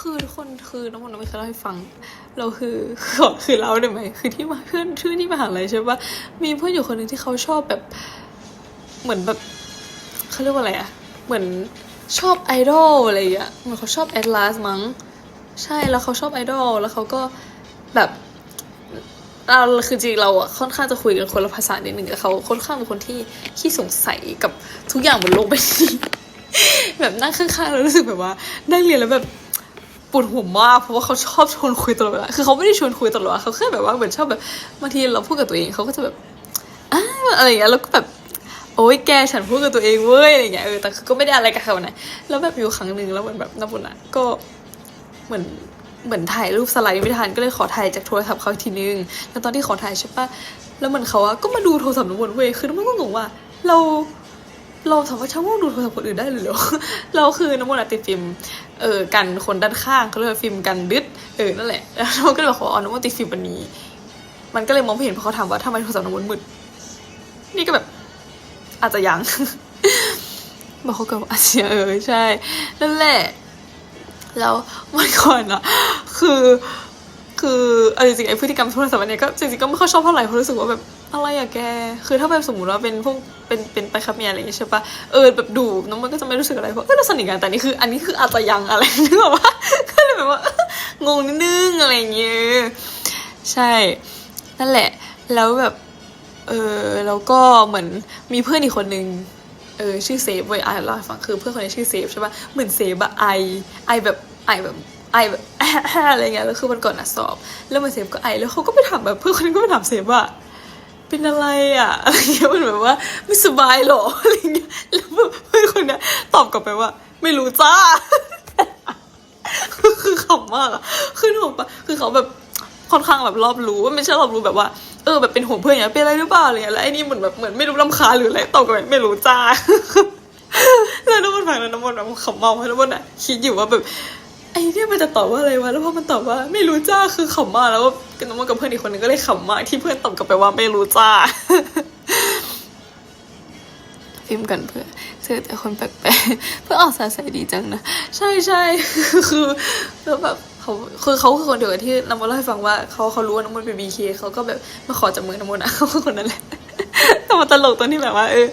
คือทุกคนคือน้องมนต์ไม่เคยเล่าให้ฟัง เราคือขอคือเล่าได้ไหมคือที่มาเพื่อนชื่อที่มหาลัยใช่ปะมีเพื่อนอยู่คนหนึ่งที่เขาชอบแบบเหมือนแบบเขาเรียกว่าอะไรอะเหมือนชอบไอดอลอะไรอย่างเงี้ยเหมือนเขาชอบแอดลาสมั้งใช่แล้วเขาชอบไอดอลแล้วเขาก็แบบเราคือจริงเราอะค่อนข้างจะคุยกันคนละภาษานิดนึงแต่เขาค่อนข้างเป็นคนที่ขี้สงสัยกับทุกอย่างบนโลกใบนี้แบบนั่งข้างๆแล้วรู้สึกแบบว่านั่งเรียนแล้วแบบ ปวดหัวมากเพราะว่าเขาชอบชวนคุยตลอดเวลาคือเขาไม่ได้ชวนคุยตลอดเวลาเขาแค่แบบว่าเหมือนชอบแบบบางทีเราพูดกับตัวเองเขาก็จะแบบอะไรอย่างเงี้ยแล้วก็แบบโอ้ยแกฉันพูดกับตัวเองเว้ยอะไรอย่างเงี้ยเออแต่คือก็ไม่ได้อะไรกับเขานะแล้วแบบอยู่ครั้งหนึ่งแล้วเหมือนแบบน้ำบุญอะก็เหมือนเหมือนถ่ายรูปสไลด์ไม่ทันก็เลยขอถ่ายจากโทรศัพท์เขาอีกทีนึงแล้วตอนที่ขอถ่ายใช่ปะแล้วเหมือนเขาอะก็มาดูโทรศัพท์น้ำมนเว้ยคือน้ำมนก็งงว่า เรา เราสามารถช่างว่าดูโทรศัพท์คนอื่นได้เลยเหรอเราคือน้ำมนติดฟิล์มเออกันคนด้านข้างเขาเรียกว่าฟิล์มกันดึดเออนั่นแหละแล้วน้ำมนต์ก็เลยบอกเขาว่าอ๋อน้ำมนต์ติดฟิล์มวันนี้ มันก็เลยมองไม่เห็นเพราะเขาถามว่าทำไมโทรศัพท์น้ำมนมืดนี่ก็แบบ อาจจะยังบอกเขากับอาเซียเออใช่นั่นแหละแล้ววันก่อนอะคือ คือเอาจริงๆไอ้พฤติกรรมโทรศัพท์อันเนี้ยก็จริงๆก็ไม่ค่อยชอบเท่าไหร่เพราะรู้สึกว่าแบบอะไรอะแก คือถ้าแบบสมมติว่าเป็นพวกเป็นเป็นไปครับเมียอะไรอย่างเงี้ยใช่ปะเออแบบดูน้องมันก็จะไม่รู้สึกอะไรเพราะเออเราสนิทกันแต่นี่คือ อันนี้คืออาจจะยังอะไรนึกออกปะก็เลยแบบว่างงนิดนึงอะไรอย่างเงี้ยใช่ นั่นแหละ แล้วแบบเออแล้วก็เหมือนมีเพื่อนอีกคนนึงเออชื่อเซฟเว้ยอ่านเล่าฟังคือเพื่อนคนนี้ชื่อเซฟใช่ปะเหมือนเซฟอะไอไอแบบไอแบบ ไอแบบ อะไรเงี้ยแล้วคือวันก่อนอะสอบ แล้วมันเซฟก็ไอแล้วเขาก็ไปถามแบบเพื่อนคนนี้ก็ไปถามเซฟว่าเป็นอะไรอะอะไรเงี้ยมันแบบว่าไม่สบายเหรออะไรเงี้ยแล้วเพื่อนคนนี้ตอบกลับไปว่า ไม่รู้จ้าคือขำมากอะคือหนูปะคือเขาแบบค่อนข้างแบบรอบรู้ว่าไม่ใช่รอบรู้แบบว่าเออแบบเป็นห่วงเพื่อนอย่างเป็นอะไรหรือเปล่าอะไรเงี้ยแล้วไอ้นี่เหมือนแบบเหมือนไม่รู้ลำคาหรืออะไรตอบกลับไปไม่รู้จ้าแล้วน้ำมันฟังแล้วน้ำมันแบบขำมาเพราะน้ำมันอะคิดอยู่ว่าแบบ เนี่ยมันจะตอบว่าอะไรวะแล้วพอมันตอบว่าไม่รู้จ้าคือขำมากแล้วก็น้ำมันกับเพื่อนอีกคนนึงก็เลยขำมากที่เพื่อนตอบกลับไปว่าไม่รู้จ้าฟิล์มกันเพื่อเจอแต่คนแปลกๆเพื่อออกสายใสดีจังนะใช่ใช่คือแล้วแบบเขาคือเขาคือคนเดียวกับที่น้ำมนเล่าให้ฟังว่าเขาเขารู้ว่าน้ำมนเป็นบีเคเขาก็แบบมาขอจับมือน้ำมนอะเขาคือคนนั้นแหละแต่มันตลกตอนที่แบบว่า เออ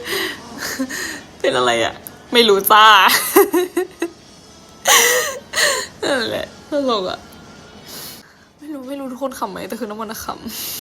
เป็นอะไรอะ ไม่รู้จ้า ตลกอะไม่รู้ไม่รู้ทุกคนขำไหมแต่คือน้ำมนขำ